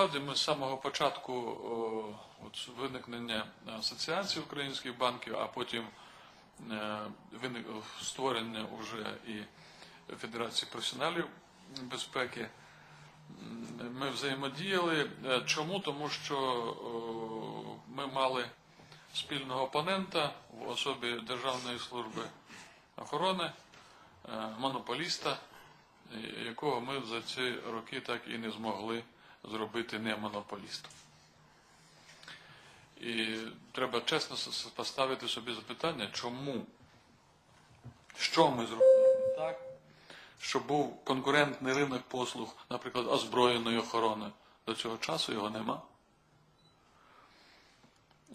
Насправді ми з самого початку от, виникнення Асоціації українських банків, а потім е, виник, створення вже і Федерації професіоналів безпеки. Ми взаємодіяли. Е, Чому? Тому що ми мали спільного опонента в особі Державної служби охорони, е, монополіста, е, якого ми за ці роки так і не змогли зробити не монополістом. І треба чесно поставити собі запитання, чому? Що ми зробили так, щоб був конкурентний ринок послуг, наприклад, озброєної охорони. До цього часу його нема.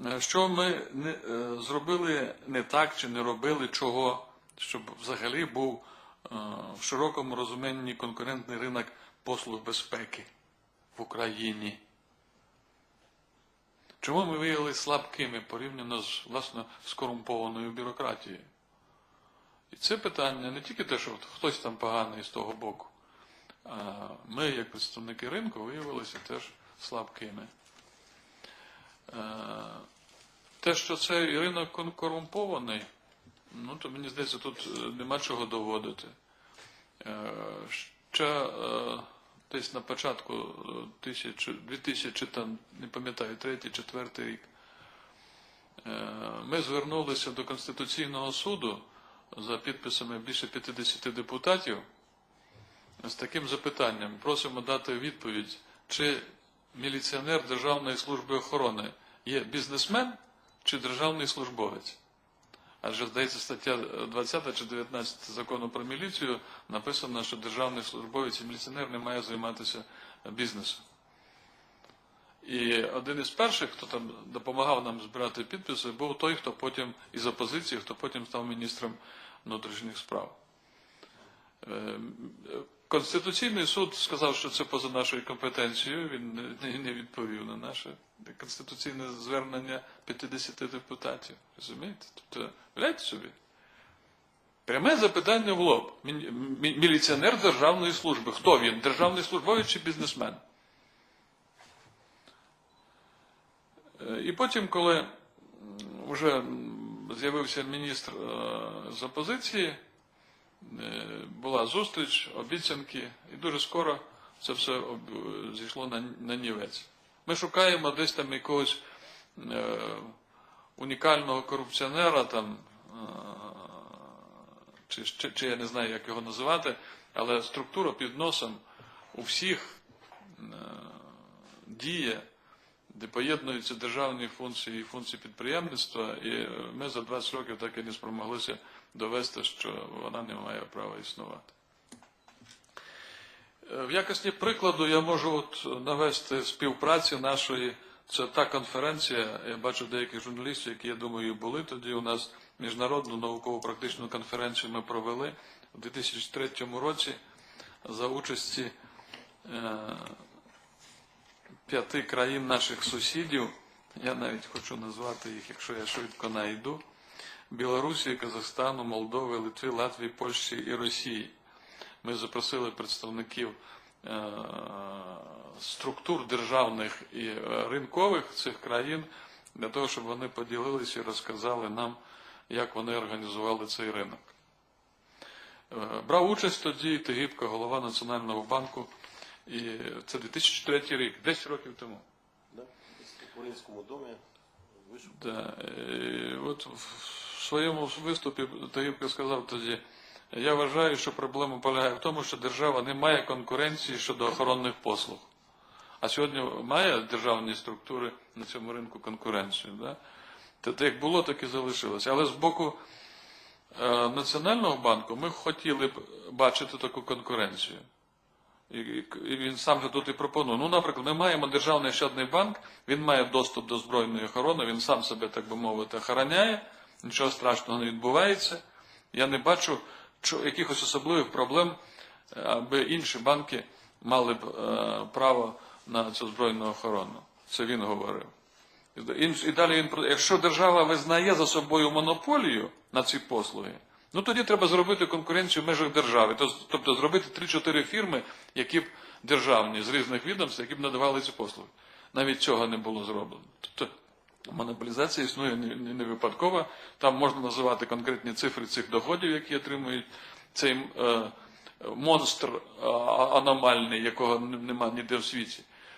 Е, Що ми не, е, зробили не так чи не робили чого, щоб взагалі був е, в широкому розумінні конкурентний ринок послуг безпеки в Україні? Чому ми виявилися слабкими порівняно з власне з корумпованою бюрократією? І це питання не тільки те, що хтось там поганий з того боку, а ми, як представники ринку, виявилися теж слабкими. Е, Те, що цей ринок корумпований, ну то мені здається, тут е, нема чого доводити. Е, Ще десь на початку е, 2000, там, не пам'ятаю, третій, четвертий рік, е, ми звернулися до Конституційного суду за підписами більше 50 депутатів з таким запитанням. Просимо дати відповідь, чи міліціонер Державної служби охорони є бізнесмен чи державний службовець. Адже, здається, стаття 20 чи 19 закону про міліцію написано, що державний службовець і міліціонер не має займатися бізнесом. І один із перших, хто там допомагав нам збирати підписи, був той, хто потім із опозиції, хто потім став міністром внутрішніх справ. Е, Конституційний суд сказав, що це поза нашою компетенцією. Він не- відповів наше конституційне звернення 50 депутатів. Розумієте? Тобто, гляньте собі. Пряме запитання в лоб. Мі- мі- Міліціонер державної служби. Хто він? Державний службовець чи бізнесмен? Е, І потім, коли вже з'явився міністр е, з опозиції, е, була зустріч, обіцянки, і дуже скоро це все зійшло на нівець. Ми шукаємо десь там якогось е, унікального корупціонера, там, е, чи, чи, чи я не знаю, як його називати, але структура під носом у всіх е, діє, де поєднуються державні функції і функції підприємництва, і ми за 20 років так і не спромоглися довести, що вона не має права існувати. Е, В якості прикладу я можу от навести співпраці нашої. Це та конференція, я бачу деяких журналістів, які, я думаю, були тоді. У нас міжнародну науково-практичну конференцію ми провели у 2003 році за участі е, п'яти країн наших сусідів. Я навіть хочу назвати їх, якщо я швидко найду. Білорусі, Казахстану, Молдови, Литви, Латвії, Польщі і Росії. Ми запросили представників е, структур державних і е, ринкових цих країн для того, щоб вони поділилися і розказали нам, як вони організували цей ринок. Е, Брав участь тоді Тегібко, голова Національного банку, і це 2003 рік, 10 років тому. В Українському домі вийшов. Да. От в своєму виступі Таївка сказав тоді, я вважаю, що проблема полягає в тому, що держава не має конкуренції щодо охоронних послуг. А сьогодні має державні структури на цьому ринку конкуренцію. Да? Тобто як було, так і залишилося. Але з боку е, Національного банку ми хотіли б бачити таку конкуренцію. І, і він сам же тут і пропонує. Ну, наприклад, ми маємо державний ощадний банк, він має доступ до збройної охорони, він сам себе, так би мовити, охороняє, нічого страшного не відбувається. Я не бачу якихось особливих проблем, е, аби інші банки мали б е, право на цю збройну охорону. Це він говорив. І, далі він якщо держава визнає за собою монополію на ці послуги, Ну тоді треба зробити конкуренцію в межах держави. Тобто зробити 3-4 фірми, які б державні з різних відомств, які б надавали ці послуги. Навіть цього не було зроблено. Тобто монополізація існує не, не, випадково. Там можна називати конкретні цифри цих доходів, які отримують цей е, монстр е, аномальний, якого немає нема ніде в світі.